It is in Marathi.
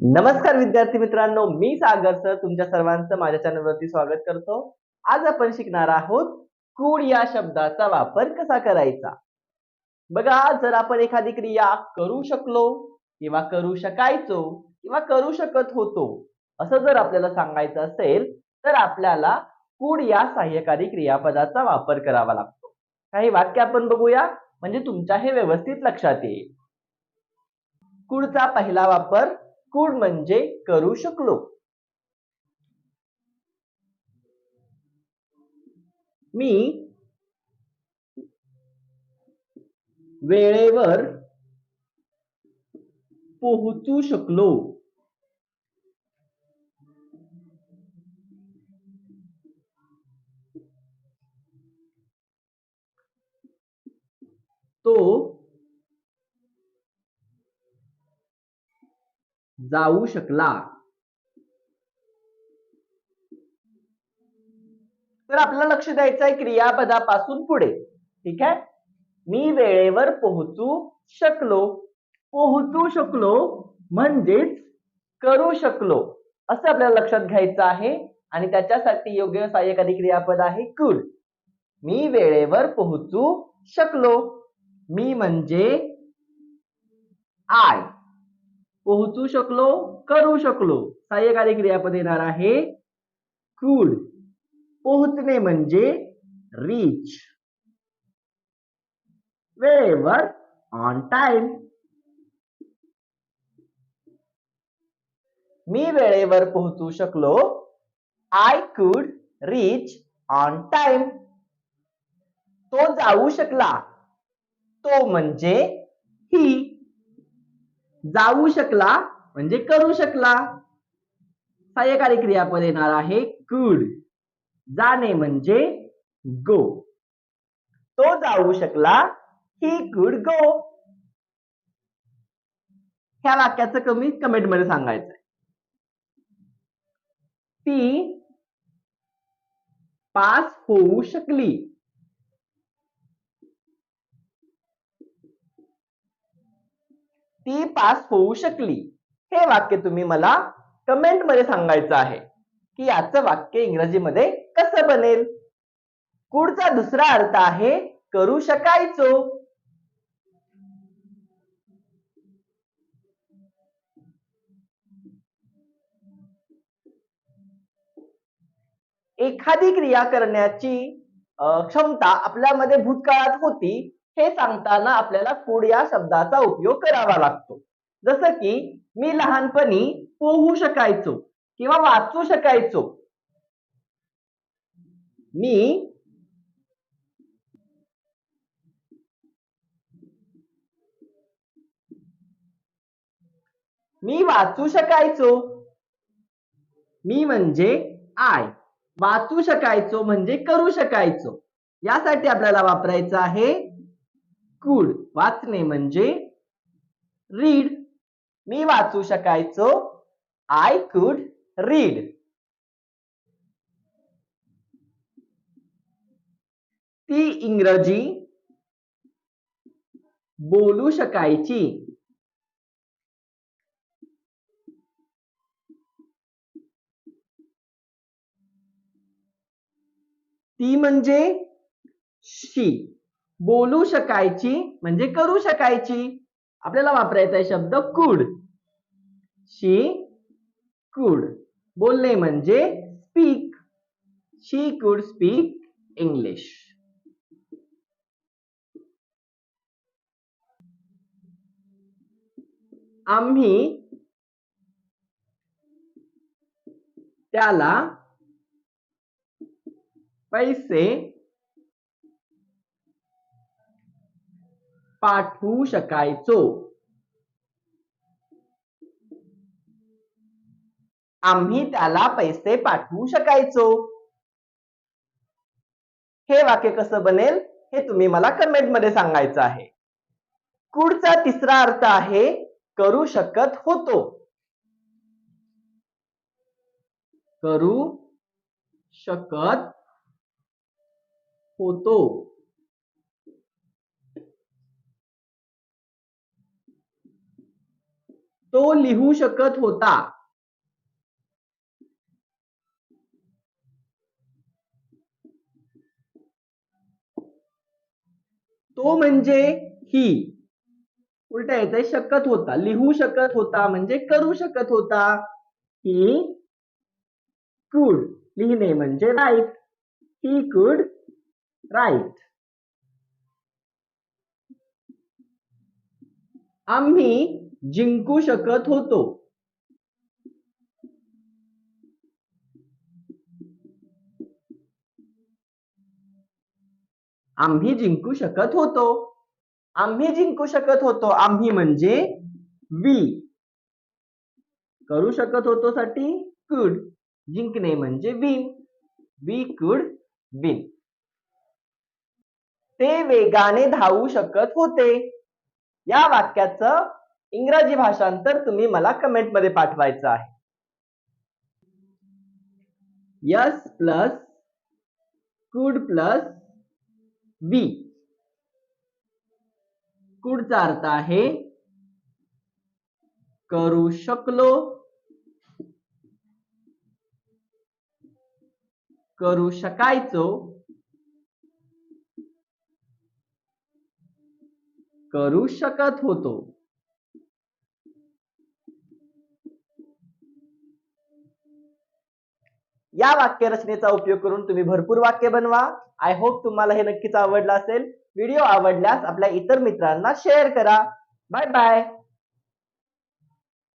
नमस्कार विद्यार्थी मित्रांनो मी सागर सर तुमच्या सर्वांचं माझ्या चॅनलवरती स्वागत करतो. आज आपण शिकणार आहोत कूड या शब्दाचा वापर कसा करायचा? बघा जर आपण एखादी क्रिया करू शकलो किंवा करू शकायचो किंवा करू शकत होतो असं जर आपल्याला सांगायचं असेल तर आपल्याला कूड या सहाय्यकारी क्रियापदाचा वापर करावा लागतो. काही वाक्य आपण बघूया म्हणजे तुमच्या हे व्यवस्थित लक्षात येईल. कूडचा पहिला वापर कुड म्हणजे करू शकलो. मी वेळेवर पोहोचू शकलो. जाऊ शकला. तर आपलं लक्ष द्यायचं आहे क्रियापदापासून पुढे. ठीक आहे? मी वेळेवर पोहोचू शकलो. पोहोचू शकलो म्हणजेच करू शकलो. असं आपल्याला लक्षात घ्यायचं आहे आणि त्याच्यासाठी योग्य सहाय्यकारी क्रियापद आहे कुड मी वेळेवर पोहोचू शकलो. मी म्हणजे आय पोहोचू शकलो करू शकलो. सहाय्यकारी क्रियापद येणार आहे. कुड पोहोचणे म्हणजे रीच वेळेवर ऑन टाइम मी वेळेवर पोहोचू शकलो. I could reach on time तो जाऊ शकला. तो म्हणजे ही. जाऊ शकला म्हणजे करू शकला. सहाय्यकारी क्रियापद येणार आहे कुड. जाणे म्हणजे गो तो जाऊ शकला ही कुड गो ह्या वाक्याचं कमी कमेंटमध्ये सांगायचंय. ती पास होऊ शकली. ती पास होऊ शकली. हे वाक्य तुम्ही मला कमेंटमध्ये सांगायचं आहे. की याचं वाक्य इंग्रजीमध्ये कसं बनेल? कुडचा दुसरा अर्थ आहे करू शकायचो. एखादी क्रिया करण्याची क्षमता आपल्यामध्ये भूतकाळात होती. हे सांगताना आपल्याला कुड या शब्दाचा उपयोग करावा लागतो. जसं की मी लहानपणी पोहू शकायचो किंवा वाचू शकायचो. मी मी वाचू शकायचो. मी म्हणजे आय. वाचू शकायचो म्हणजे करू शकायचो. यासाठी आपल्याला वापरायचं आहे कुड वाचणे म्हणजे रीड मी वाचू शकायचो. आय कुड रीड ती इंग्रजी बोलू शकायची. ती म्हणजे शी बोलू शकायची म्हणजे करू शकायची. आपल्याला वापरायचा आहे शब्द कुड शी कुड बोलणे म्हणजे स्पीक शी कुड स्पीक इंग्लिश आम्ही त्याला पैसे पाठवू शकायचो. आम्ही त्याला पैसे पाठवू शकायचो. हे वाक्य कसं बनेल? हे तुम्ही मला कमेंटमध्ये सांगायचं आहे. कुडचा तिसरा अर्थ आहे करू शकत होतो. करू शकत होतो. तो लिहू शकत होता. तो म्हणजे ही. उलटा यायचंय शकत होता लिहू शकत होता म्हणजे करू शकत होता. ही कुड लिहिणे म्हणजे राईट ही कुड राईट आम्ही जिंकू शकत होतो. आम्ही जिंकू शकत होतो. आम्ही जिंकू शकत होतो. आम्ही म्हणजे वी करू शकत होतो साठी कुड जिंकणे म्हणजे विन वी कुड विन ते वेगाने धावू शकत होते. या वाक्याचं इंग्रजी भाषांतर तुम्ही मला कमेंटमध्ये पाठवायचं आहे. Yes plus could plus we कुडचा अर्थ आहे करू शकलो करू शकायचो करू शकत होतो. या वाक्यरचनेचा उपयोग करून तुम्ही भरपूर वाक्य बनवा. आय होप तुम्हाला हे नक्कीच आवडलं असेल. व्हिडिओ आवडल्यास आपल्या इतर मित्रांना शेअर करा. Bye bye